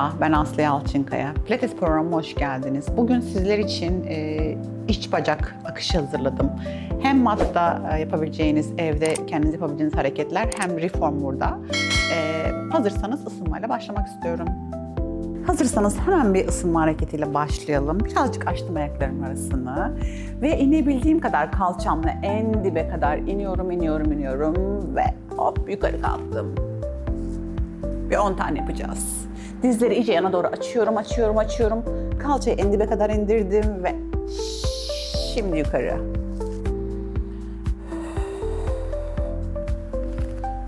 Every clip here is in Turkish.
Merhaba, ben Aslı Yalçınkaya. Pilates programıma hoş geldiniz. Bugün sizler için e, iç bacak akışı hazırladım. Hem matta e, yapabileceğiniz, evde kendiniz yapabileceğiniz hareketler hem reform burada. E, hazırsanız ısınmayla başlamak istiyorum. Hazırsanız hemen bir ısınma hareketiyle başlayalım. Birazcık açtım ayaklarımın arasını ve inebildiğim kadar kalçamla en dibe kadar iniyorum, iniyorum, iniyorum ve hop yukarı kalktım. Bir 10 tane yapacağız. Dizleri iyice yana doğru açıyorum, açıyorum, açıyorum. Kalçayı en dibe kadar indirdim ve şimdi yukarı.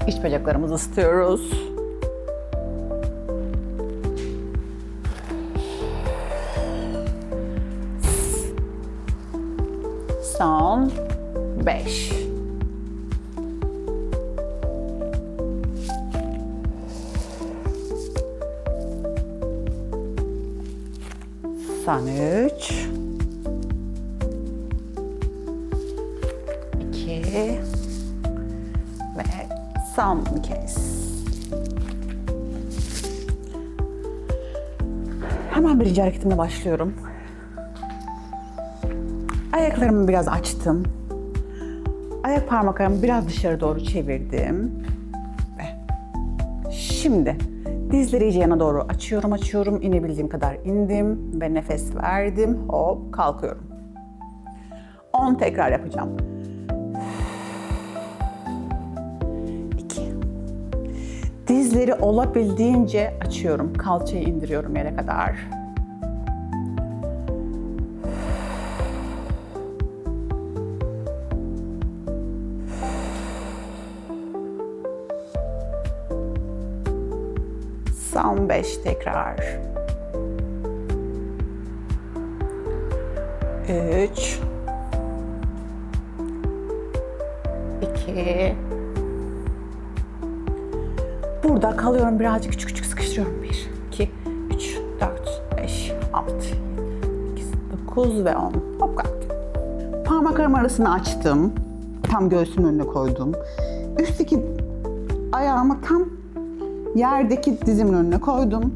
İç bacaklarımızı ısıtıyoruz. Son 5. Son 3. 2 ve son kez. Hemen birinci hareketimle başlıyorum. Ayaklarımı biraz açtım. Ayak parmaklarımı biraz dışarı doğru çevirdim. Ve şimdi dizleri iyice yana doğru açıyorum, açıyorum. İnebildiğim kadar indim ve nefes verdim. Hop kalkıyorum. 10 tekrar yapacağım. 2 Dizleri olabildiğince açıyorum. Kalçayı indiriyorum yere kadar. Son 5 tekrar. 3 2 Burada kalıyorum birazcık küçük küçük sıkıştırıyorum. 1 2 3 4 5 6 7 8 9 ve 10. Hop kalktım. Parmaklarım arasını açtım. Tam göğsümün önüne koydum. Üstteki ayağımı tam Yerdeki dizimin önüne koydum.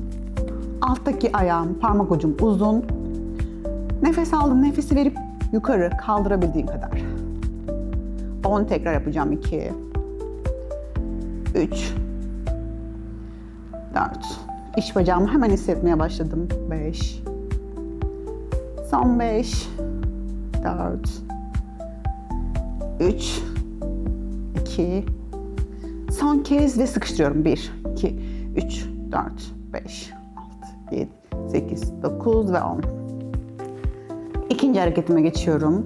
Alttaki ayağım, parmak ucum uzun. Nefes aldım, nefesi verip yukarı kaldırabildiğim kadar. 10 tekrar yapacağım. 2 3 4 İç bacağımı hemen hissetmeye başladım. 5 Son 5 4 3 2 Son kez ve sıkıştırıyorum. 1, 2, 3, 4, 5, 6, 7, 8, 9 ve 10. İkinci hareketime geçiyorum.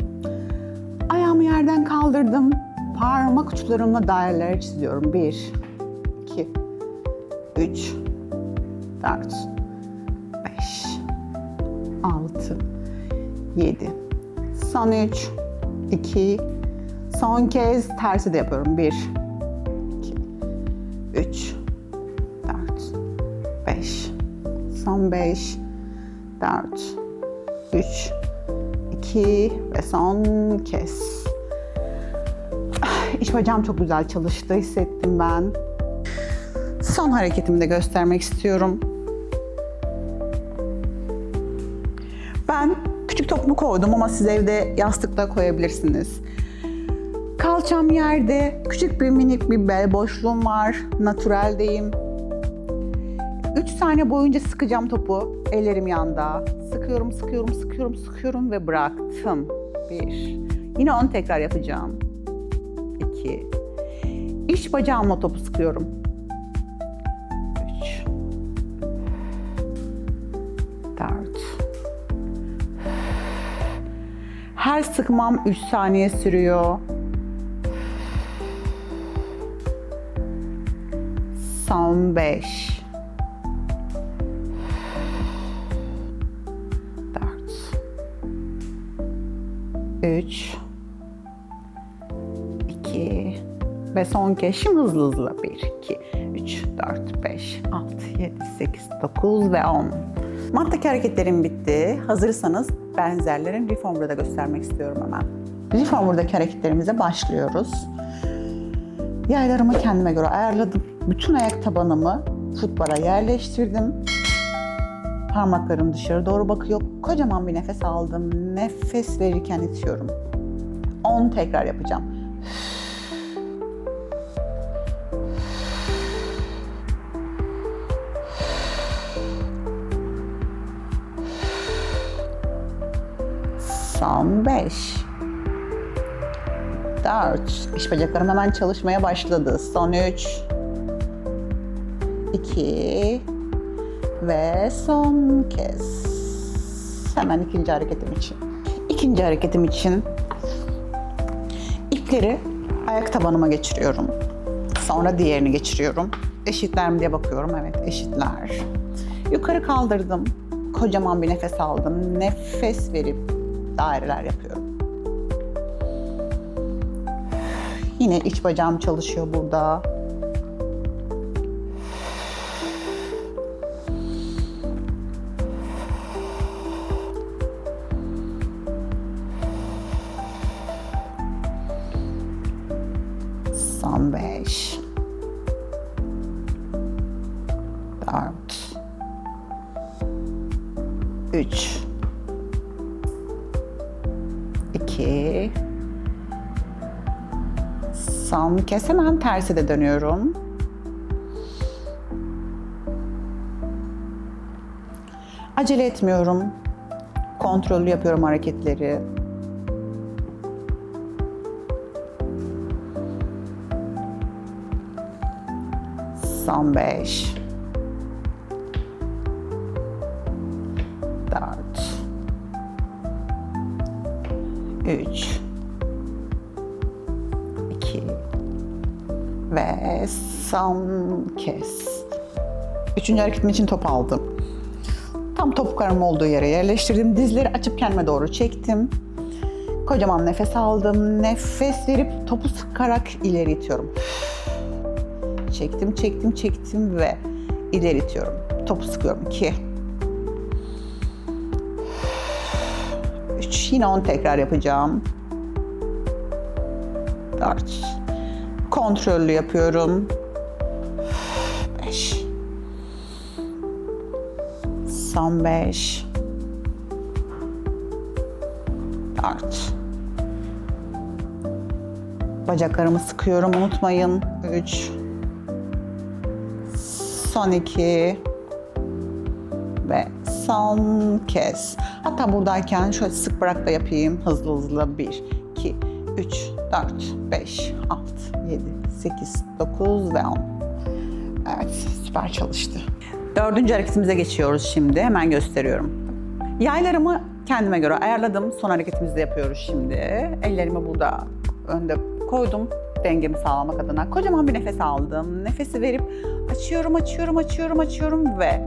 Ayağımı yerden kaldırdım. Parmak uçlarımla daireler çiziyorum. 1, 2, 3, 4, 5, 6, 7. Son 3, 2, son kez tersi de yapıyorum. 1, 3, 95 4 3 2 ve son kez. Ah, iç bacağım çok güzel çalıştı hissettim ben. Son hareketimi de göstermek istiyorum. Ben küçük topumu koydum ama siz evde yastıkla koyabilirsiniz. Kalçam yerde, küçük bir minik bir bel boşluğum var, natüreldeyim. 3 saniye boyunca sıkacağım topu. Ellerim yanda. Sıkıyorum, sıkıyorum, sıkıyorum, sıkıyorum ve bıraktım. 1. Yine 10 tekrar yapacağım. 2. İç bacağımla topu sıkıyorum. 3. 4. Her sıkmam 3 saniye sürüyor. Son 5 3 2 ve son kez şimdi hızlı hızlı 1 2 3 4 5 6 7 8 9 ve 10 Mattaki hareketlerim bitti. Hazırsanız benzerlerin reformer'da da göstermek istiyorum hemen. Reformer'daki hareketlerimize başlıyoruz. Yaylarımı kendime göre ayarladım. Bütün ayak tabanımı futbara yerleştirdim. Parmaklarım dışarı doğru bakıyor. Kocaman bir nefes aldım. Nefes verirken itiyorum. 10 tekrar yapacağım. Son 5. 4. İş bacaklarım hemen çalışmaya başladı. Son 3. 2. Ve son kez. Hemen ikinci hareketim için. İkinci hareketim için ipleri ayak tabanıma geçiriyorum. Sonra diğerini geçiriyorum. Eşitler mi diye bakıyorum. Evet eşitler. Yukarı kaldırdım. Kocaman bir nefes aldım. Nefes verip daireler yapıyorum. Yine iç bacağım çalışıyor burada. Beş. Dört. Üç. İki. Son kez hemen tersi de dönüyorum. Acele etmiyorum. Kontrollü yapıyorum hareketleri. Son beş. Dört. Üç. iki ve son kez. Üçüncü hareketim için top aldım. Tam topuklarım olduğu yere yerleştirdim. Dizleri açıp kendime doğru çektim. Kocaman nefes aldım. Nefes verip topu sıkarak ileri itiyorum. Çektim, çektim, çektim ve ileri itiyorum. Topu sıkıyorum. 2 3 Yine 10 tekrar yapacağım. 4 Kontrollü yapıyorum. 5 Son 5 4 Bacaklarımı sıkıyorum unutmayın. 3 Son 2 ve son kez. Hatta buradayken şöyle sık bırak da yapayım hızlı hızlı. 1, 2, 3, 4, 5, 6, 7, 8, 9 ve 10. Evet süper çalıştı. Dördüncü hareketimize geçiyoruz şimdi. Hemen gösteriyorum. Yaylarımı kendime göre ayarladım. Son hareketimizi de yapıyoruz şimdi. Ellerimi burada önde koydum dengemi sağlamak adına. Kocaman bir nefes aldım. Nefesi verip açıyorum, açıyorum, açıyorum, açıyorum ve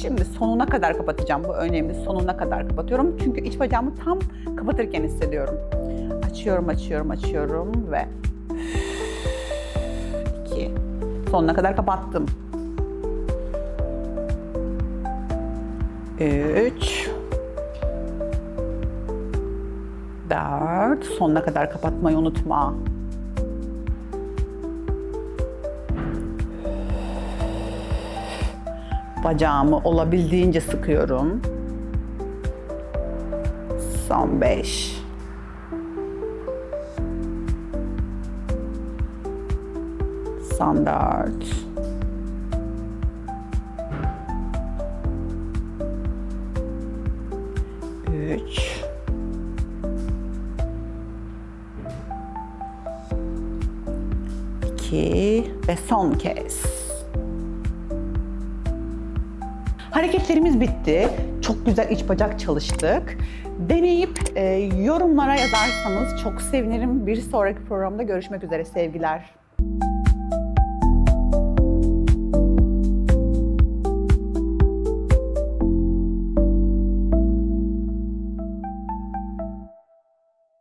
şimdi sonuna kadar kapatacağım. Bu önemli. Sonuna kadar kapatıyorum. Çünkü iç bacağımı tam kapatırken hissediyorum. Açıyorum, açıyorum, açıyorum ve iki. Sonuna kadar kapattım. Üç. Dört. Sonuna kadar kapatmayı unutma. Bacağımı olabildiğince sıkıyorum. Son beş. Son dört. Üç. İki ve son kez. Hareketlerimiz bitti. Çok güzel iç bacak çalıştık. Deneyip e, yorumlara yazarsanız çok sevinirim. Bir sonraki programda görüşmek üzere sevgiler.